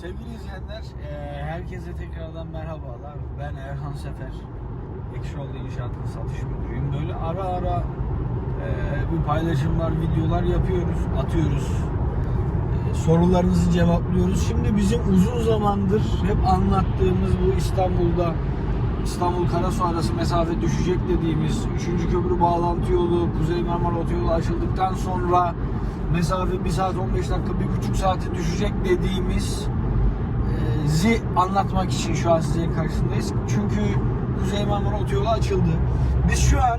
Sevgili izleyenler, eee, herkese tekrardan merhabalar. Ben Erhan Sefer. Ekşioğlu İnşaat'ın satış müdürüyüm. Böyle ara ara eee, bir paylaşımlar, videolar yapıyoruz, atıyoruz. Eee, sorularınızı cevaplıyoruz. Şimdi bizim uzun zamandır hep anlattığımız bu İstanbul'da İstanbul Karasu arası mesafe düşecek dediğimiz 3. köprü bağlantı yolu, Kuzey Marmara Otoyolu açıldıktan sonra mesafe 1 saat 15 dakika, 1,5 saate düşecek dediğimiz e, zi anlatmak için şu an sizin karşısındayız. Çünkü Kuzey Marmara Otoyolu açıldı. Biz şu an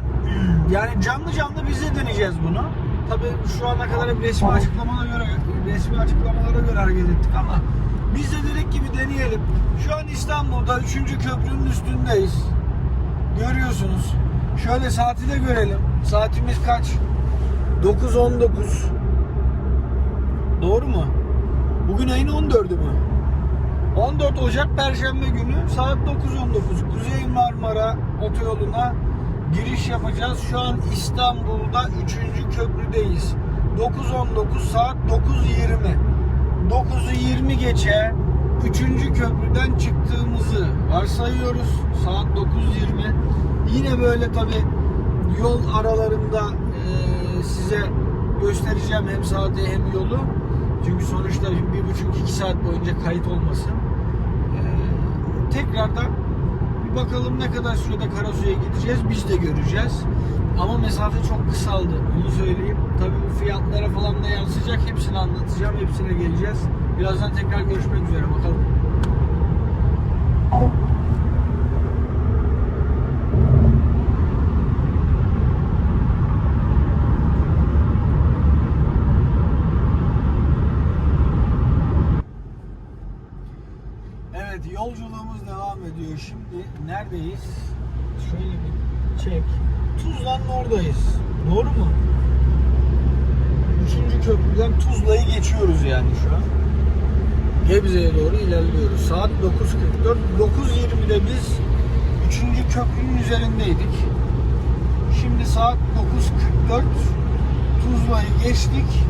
yani canlı canlı biz de deneyeceğiz bunu. Tabii şu ana kadar hep resmi açıklamalara göre resmi açıklamalara göre hareket ettik ama biz de dedik ki bir deneyelim. Şu an İstanbul'da 3. köprünün üstündeyiz. Görüyorsunuz. Şöyle saati de görelim. Saatimiz kaç? 9.19. Doğru mu? Bugün ayın 14'ü mü? 14 Ocak Perşembe günü saat 9.19 Kuzey Marmara Otoyolu'na giriş yapacağız. Şu an İstanbul'da 3. köprüdeyiz. 9.19 saat 9.20 9'u 20 geçe 3. köprüden çıktığımızı varsayıyoruz. Saat 9.20 Yine böyle tabi yol aralarında size göstereceğim hem saati hem yolu. Çünkü sonuçta bir buçuk iki saat boyunca kayıt olmasın. Ee, tekrardan bir bakalım ne kadar sürede Karasu'ya gideceğiz biz de göreceğiz. Ama mesafe çok kısaldı onu söyleyeyim. Tabii bu fiyatlara falan da yansıyacak hepsini anlatacağım hepsine geleceğiz. Birazdan tekrar görüşmek üzere bakalım. Evet yolculuğumuz devam ediyor. Şimdi neredeyiz? Şöyle bir çek. Tuzla'nın oradayız. Doğru mu? Üçüncü köprüden Tuzla'yı geçiyoruz yani şu an. Gebze'ye doğru ilerliyoruz. Saat 9.44. 9.20'de biz 3. köprünün üzerindeydik. Şimdi saat 9.44. Tuzla'yı geçtik.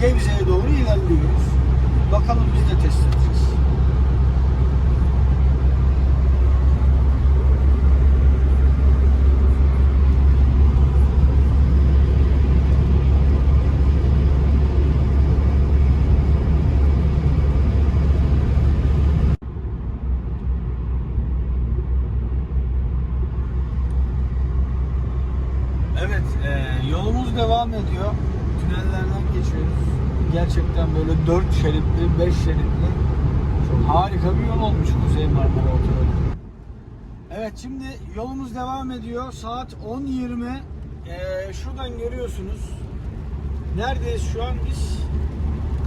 Gebze'ye doğru ilerliyoruz. Bakalım biz de test edeceğiz. Evet, e, yolumuz devam ediyor. Tünellerden geçiyoruz. Gerçekten böyle 4 şeritli, 5 şeritli çok harika bir yol olmuş Kuzey Marmara Otoyolu. Evet, şimdi yolumuz devam ediyor. Saat 10.20. E, şuradan görüyorsunuz. Neredeyiz şu an biz?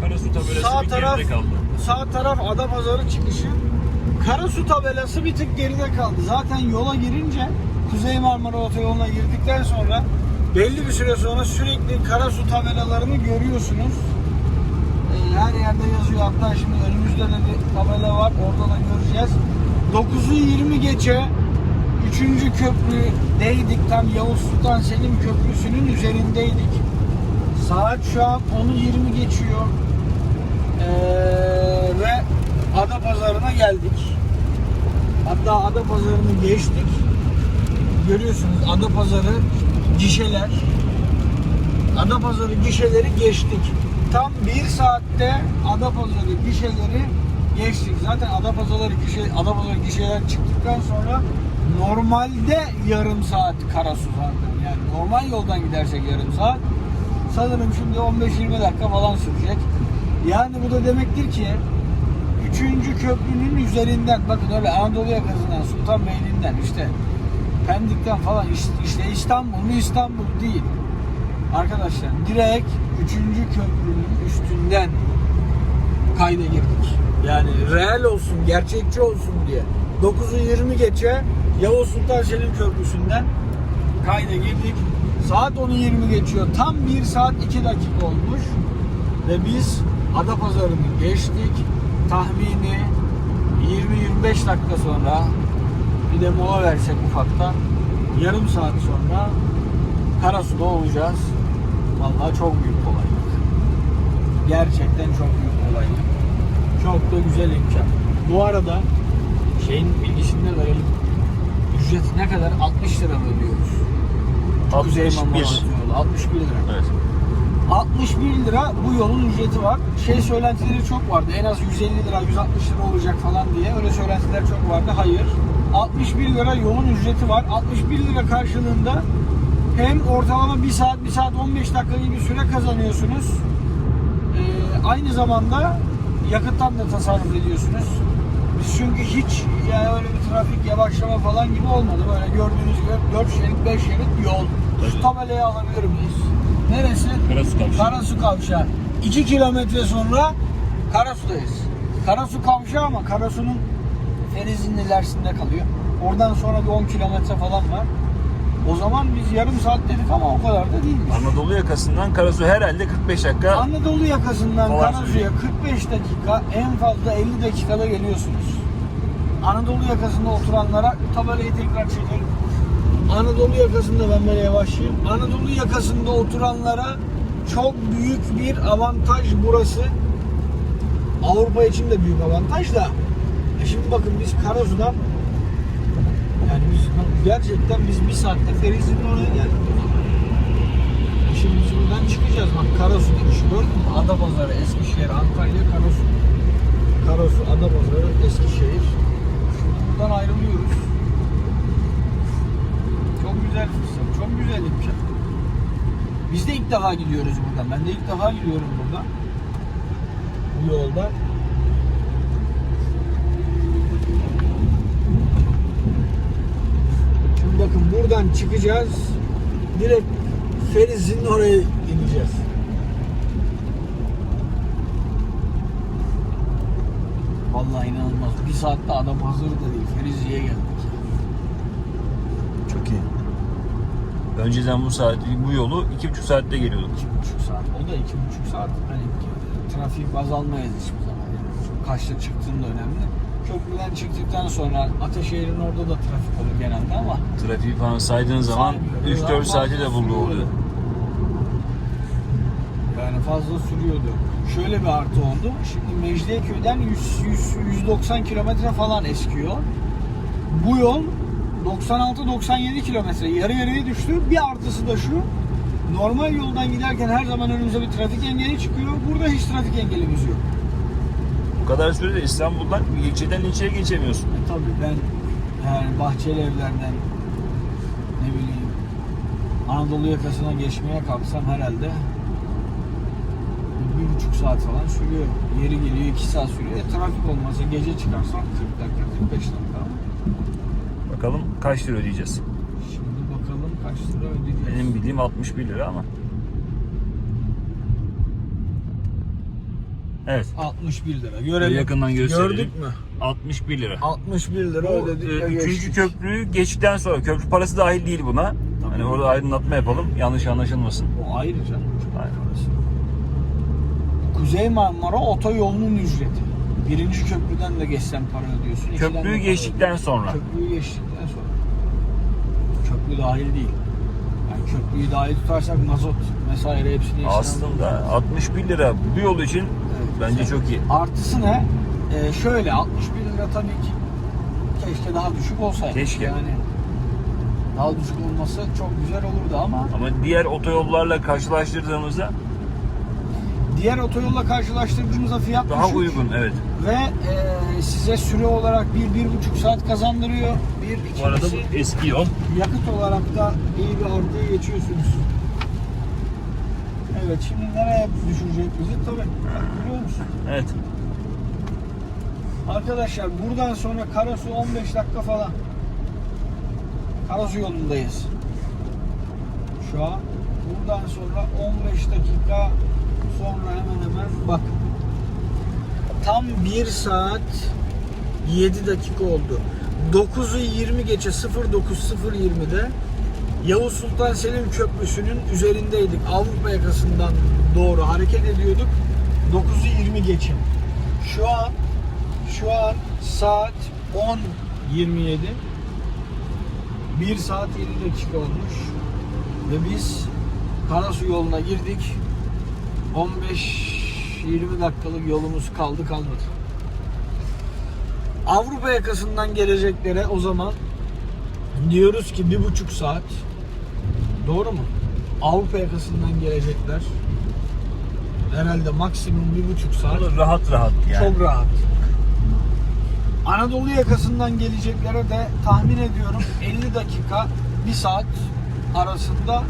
Karasu tabelası Sağ bir taraf, geride kaldı. sağ taraf Adapazarı çıkışı. Karasu tabelası bir tık geride kaldı. Zaten yola girince Kuzey Marmara Otoyolu'na girdikten sonra belli bir süre sonra sürekli Karasu tabelalarını görüyorsunuz. Her yerde yazıyor. Hatta şimdi önümüzde de bir tabela var. Orada da göreceğiz. 9'u 20 geçe 3. köprüdeydik. Tam Yavuz Sultan Selim Köprüsü'nün üzerindeydik. Saat şu an 10'u 20 geçiyor. Ee, ve Adapazarı'na geldik. Hatta Adapazarı'nı geçtik. Görüyorsunuz Adapazarı gişeler. Adapazarı gişeleri geçtik. Tam bir saatte Adapazarı gişeleri geçtik. Zaten Adapazarı gişe Adapazarı gişeler çıktıktan sonra normalde yarım saat Karasu zaten. Yani normal yoldan gidersek yarım saat. Sanırım şimdi 15-20 dakika falan sürecek. Yani bu da demektir ki 3. köprünün üzerinden bakın öyle Anadolu yakasından Sultanbeyli'nden işte Pendik'ten falan işte İstanbul mu İstanbul değil. Arkadaşlar direkt 3. köprünün üstünden kayda girdik. Yani real olsun, gerçekçi olsun diye. 9'u 20 geçe Yavuz Sultan Selim Köprüsü'nden kayda girdik. Saat 10'u 20 geçiyor. Tam 1 saat 2 dakika olmuş. Ve biz Adapazarı'nı geçtik. Tahmini 20-25 dakika sonra bir de mola versek ufaktan yarım saat sonra Karasu'da olacağız. Vallahi çok büyük. Gerçekten çok büyük kolaylık. Çok da güzel imkan. Bu arada şeyin bilgisini de verelim. Ücret ne kadar? 60 lira mı ödüyoruz? Kuzey 61. Marmara Otoyolu, 61 lira. Evet. 61 lira bu yolun ücreti var. Şey söylentileri çok vardı. En az 150 lira, 160 lira olacak falan diye. Öyle söylentiler çok vardı. Hayır. 61 lira yolun ücreti var. 61 lira karşılığında hem ortalama 1 saat, 1 saat 15 dakika gibi süre kazanıyorsunuz. Aynı zamanda yakıttan da tasarruf ediyorsunuz. Biz çünkü hiç yani öyle bir trafik yavaşlama falan gibi olmadı. Böyle gördüğünüz gibi 4 şerit 5 şerit yol. Şu tabelayı alabilir miyiz? Neresi? Karasu Kavşağı. Karasu Kavşağı. 2 kilometre sonra Karasu'dayız. Karasu Kavşağı ama Karasu'nun Feriz'in ilerisinde kalıyor. Oradan sonra bir 10 kilometre falan var. O zaman biz yarım saat dedik ama o kadar da değilmiş. Anadolu yakasından Karasu herhalde 45 dakika. Anadolu yakasından Falan Karasu'ya söyleyeyim. 45 dakika en fazla 50 dakikada geliyorsunuz. Anadolu yakasında oturanlara tabelayı tekrar çekelim. Anadolu yakasında ben böyle yavaşlayayım. Anadolu yakasında oturanlara çok büyük bir avantaj burası. Avrupa için de büyük avantaj da. E şimdi bakın biz Karasu'dan yani biz gerçekten biz bir saatte Feriz'in oraya geldik. Şimdi biz buradan çıkacağız. Bak Karasu demiş gördün mü? Adapazarı, Eskişehir, Antalya, Karasu. Karasu, Adapazarı, Eskişehir. Şimdi buradan ayrılıyoruz. Çok güzel fırsat, çok güzel imkan. Biz de ilk defa gidiyoruz buradan. Ben de ilk defa gidiyorum buradan. Bu yolda. Bakın buradan çıkacağız. Direkt Feriz'in oraya ineceğiz. Vallahi inanılmaz. Bir saatte adam hazır da değil. Ferizli'ye geldik. Çok iyi. Önceden bu saat bu yolu 2,5 saatte geliyorduk. İki buçuk saat. O da iki buçuk saat. Hani trafik azalmayız hiçbir zaman. Yani kaçta çıktığın da önemli. Köprüden çıktıktan sonra Ateşehir'in orada da trafik olur genelde ama Trafiği falan saydığın zaman Saymıyor. 3-4 saati de buldu Sürüyordu. oluyor. Yani fazla sürüyordu. Şöyle bir artı oldu. Şimdi Mecidiyeköy'den 100, 100, 190 kilometre falan eskiyor. Bu yol 96-97 kilometre yarı yarıya düştü. Bir artısı da şu. Normal yoldan giderken her zaman önümüze bir trafik engeli çıkıyor. Burada hiç trafik engelimiz yok. Bu kadar sürede İstanbul'dan ilçeden ilçeye geçemiyorsun. E tabii ben yani bahçeli evlerden ne bileyim Anadolu yakasına geçmeye kalksam herhalde bir buçuk saat falan sürüyor. Yeri geliyor iki saat sürüyor. E, trafik olmasa gece çıkarsam 40 dakika 45 dakika. Bakalım kaç lira ödeyeceğiz. Şimdi bakalım kaç lira ödeyeceğiz. Benim bildiğim 61 lira ama. Evet. 61 lira. Görelim. Yakından gösterelim. Gördük mü? 61 lira. 61 lira Bu ödedik. e, üçüncü geçtik. köprüyü geçtikten sonra köprü parası dahil değil buna. Hani orada aydınlatma yapalım. Yanlış anlaşılmasın. O ayrı canım. Aynen. Kuzey Marmara otoyolunun ücreti. Birinci köprüden de geçsen para ödüyorsun. Köprüyü geçtikten sonra. Köprüyü geçtikten sonra. Köprü dahil değil. Yani köprüyü dahil tutarsak mazot vesaire hepsini Aslında 61 lira bu yol için bence çok iyi. Artısı ne? Ee, şöyle 61 lira tabii ki keşke daha düşük olsaydı. Keşke. Yani daha düşük olması çok güzel olurdu ama Ama diğer otoyollarla karşılaştırdığımızda diğer otoyolla karşılaştırdığımızda fiyat daha düşük. uygun. Evet. Ve e, size süre olarak bir, bir buçuk saat kazandırıyor. Bir, Bu arada ikincisi bu eski yol. yakıt olarak da iyi bir artıya geçiyorsunuz. Evet şimdi nereye düşürecek bizi? Tabii biliyor musun? Evet. Arkadaşlar buradan sonra Karasu 15 dakika falan. Karasu yolundayız. Şu an buradan sonra 15 dakika sonra hemen hemen bak tam 1 saat 7 dakika oldu. 9'u 20 geçe 09.020'de Yavuz Sultan Selim Köprüsü'nün üzerindeydik. Avrupa yakasından doğru hareket ediyorduk. 9'u 20 geçe. Şu an şu an saat 10.27. 1 saat 7 dakika olmuş. Ve biz Karasu yoluna girdik. 15-20 dakikalık yolumuz kaldı kalmadı. Avrupa yakasından geleceklere o zaman diyoruz ki bir buçuk saat. Doğru mu? Avrupa yakasından gelecekler. Herhalde maksimum bir buçuk saat. Olur, rahat rahat yani. Çok rahat. Anadolu yakasından geleceklere de tahmin ediyorum 50 dakika, 1 saat arasında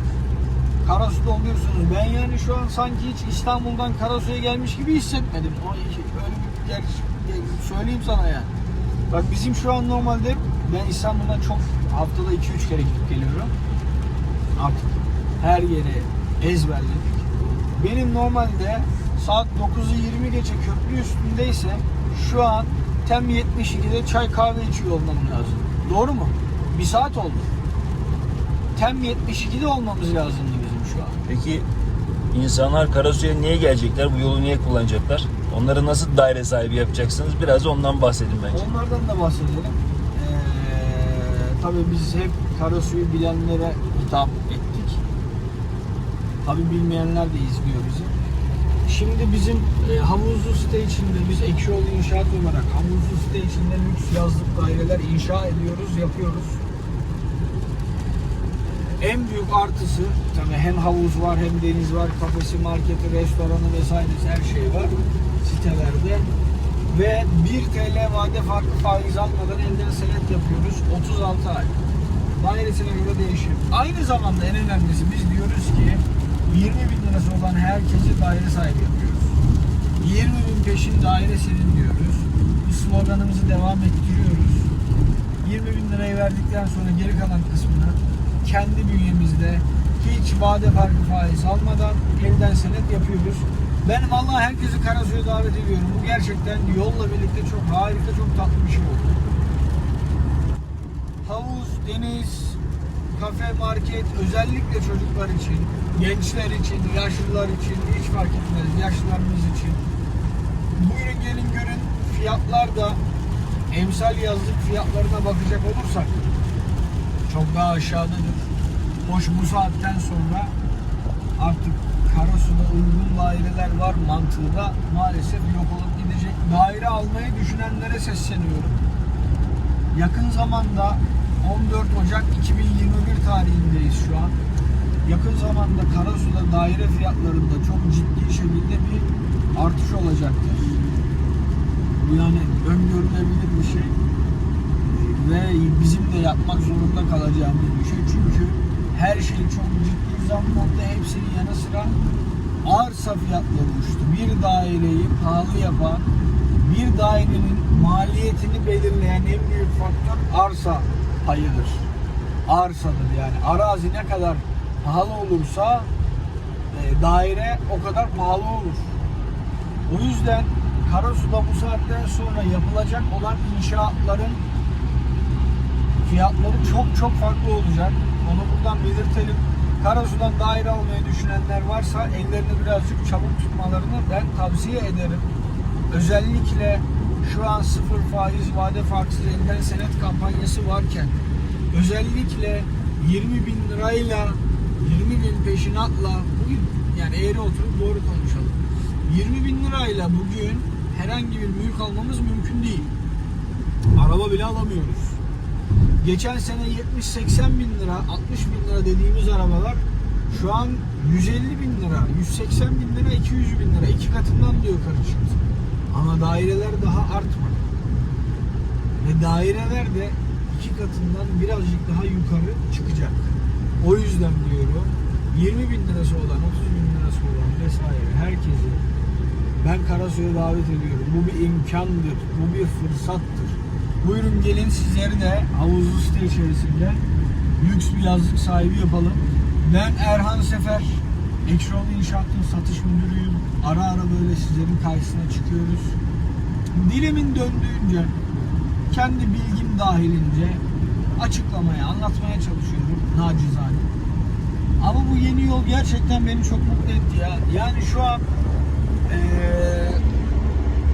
Karasu'da oluyorsunuz. Ben yani şu an sanki hiç İstanbul'dan Karasu'ya gelmiş gibi hissetmedim. O öyle bir ger- söyleyeyim sana yani. Bak bizim şu an normalde ben İstanbul'dan çok haftada 2-3 kere gidip geliyorum. Artık her yeri ezberledik. Benim normalde saat 9'u 20 geçe köprü üstündeyse şu an tem 72'de çay kahve içiyor olmam lazım. Doğru mu? Bir saat oldu. Tem 72'de olmamız lazımdı bizim şu an. Peki insanlar Karasu'ya niye gelecekler? Bu yolu niye kullanacaklar? Onları nasıl daire sahibi yapacaksınız? Biraz ondan bahsedin bence. Onlardan da bahsedelim. Ee, tabii biz hep Karasu'yu bilenlere hitap ettik. Tabii bilmeyenler de izliyor bizi. Şimdi bizim e, havuzlu site içinde biz Ekşioğlu İnşaat olarak havuzlu site içinde lüks yazlık daireler inşa ediyoruz, yapıyoruz. En büyük artısı tabii hem havuz var hem deniz var, kafesi, marketi, restoranı vesairesi her şey var sitelerde. Ve 1 TL vade farkı faiz almadan elden senet yapıyoruz 36 ay. Dairesine göre değişir. Aynı zamanda en önemlisi biz diyoruz ki 20 bin lirası olan herkesi daire sahibi yapıyoruz. 20 bin peşin daire senin diyoruz. Bu sloganımızı devam ettiriyoruz. 20 bin lirayı verdikten sonra geri kalan kısmını kendi bünyemizde hiç vade farkı faiz almadan elden senet yapıyoruz. Ben vallahi herkesi Karasu'ya davet ediyorum. Bu gerçekten yolla birlikte çok harika, çok tatlı bir şey oldu. Havuz, deniz, kafe, market özellikle çocuklar için, gençler için, yaşlılar için hiç fark etmez. Yaşlılarımız için. Buyurun gelin görün. Fiyatlar da emsal yazlık fiyatlarına bakacak olursak çok daha aşağıdadır. Hoş bu saatten sonra artık Karasu'da uygun daireler var mantığı da maalesef yok olup gidecek. Daire almayı düşünenlere sesleniyorum. Yakın zamanda 14 Ocak 2021 tarihindeyiz şu an. Yakın zamanda Karasu'da daire fiyatlarında çok ciddi şekilde bir artış olacaktır. Bu yani öngörülebilir bir şey ve bizim de yapmak zorunda kalacağımız bir şey. Çünkü her şey çok ciddi zamlarda hepsinin yanı sıra arsa fiyatları uçtu. Bir daireyi pahalı yapan, bir dairenin maliyetini belirleyen en büyük faktör arsa payıdır. Arsadır yani. Arazi ne kadar pahalı olursa e, daire o kadar pahalı olur. O yüzden Karasu'da bu saatten sonra yapılacak olan inşaatların fiyatları çok çok farklı olacak. Onu buradan belirtelim. Karasu'dan daire almayı düşünenler varsa ellerini birazcık çabuk tutmalarını ben tavsiye ederim. Özellikle şu an sıfır faiz vade farksız elden senet kampanyası varken özellikle 20 bin lirayla 20 bin peşinatla bugün yani eğri oturup doğru konuşalım. 20 bin lirayla bugün herhangi bir mülk almamız mümkün değil. Araba bile alamıyoruz. Geçen sene 70-80 bin lira, 60 bin lira dediğimiz arabalar şu an 150 bin lira, 180 bin lira, 200 bin lira. iki katından diyor çıktı. Ama daireler daha artmadı. Ve daireler de iki katından birazcık daha yukarı çıkacak. O yüzden diyorum 20 bin lirası olan, 30 bin lirası olan vesaire herkesi ben Karasu'ya davet ediyorum. Bu bir imkandır, bu bir fırsattır. Buyurun gelin sizleri de havuzlu site içerisinde lüks bir yazlık sahibi yapalım. Ben Erhan Sefer, Ekşioğlu İnşaat'ın satış müdürüyüm. Ara ara böyle sizlerin karşısına çıkıyoruz. Dilimin döndüğünce, kendi bilgim dahilince açıklamaya, anlatmaya çalışıyorum nacizane. Ama bu yeni yol gerçekten beni çok mutlu etti ya. Yani şu an eee,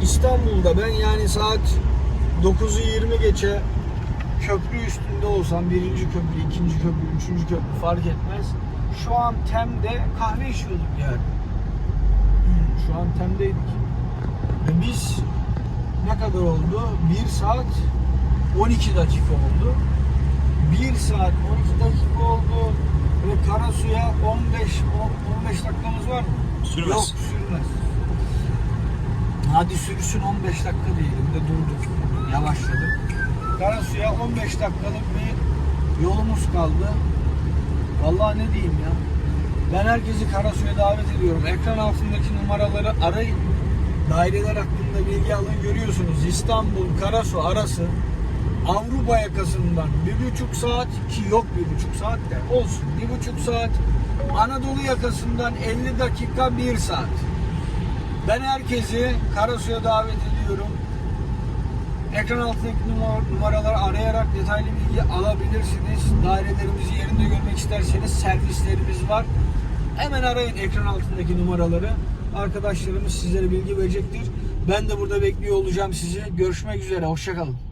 İstanbul'da ben yani saat 9'u 20 geçe köprü üstünde olsam birinci köprü, ikinci köprü, üçüncü köprü fark etmez. Şu an Tem'de kahve içiyorduk yani. Şu an Tem'deydik. Ve biz ne kadar oldu? 1 saat 12 dakika oldu. 1 saat 12 dakika oldu ve Karasu'ya 15 on- 15 dakikamız var mı? Sürmez. Yok sürmez. Hadi sürsün 15 dakika diyelim de durduk. Yavaşladık. Karasu'ya 15 dakikalık bir yolumuz kaldı. Vallahi ne diyeyim ya. Ben herkesi Karasu'ya davet ediyorum. Ekran altındaki numaraları arayın. Daireler hakkında bilgi alın görüyorsunuz. İstanbul Karasu arası Avrupa yakasından bir buçuk saat ki yok bir buçuk saat de olsun bir buçuk saat Anadolu yakasından 50 dakika bir saat. Ben herkesi Karasu'ya davet ediyorum. Ekran altındaki numara- numaraları arayarak detaylı bilgi alabilirsiniz. Dairelerimizi yerinde görmek isterseniz servislerimiz var. Hemen arayın ekran altındaki numaraları. Arkadaşlarımız sizlere bilgi verecektir. Ben de burada bekliyor olacağım sizi. Görüşmek üzere. Hoşçakalın.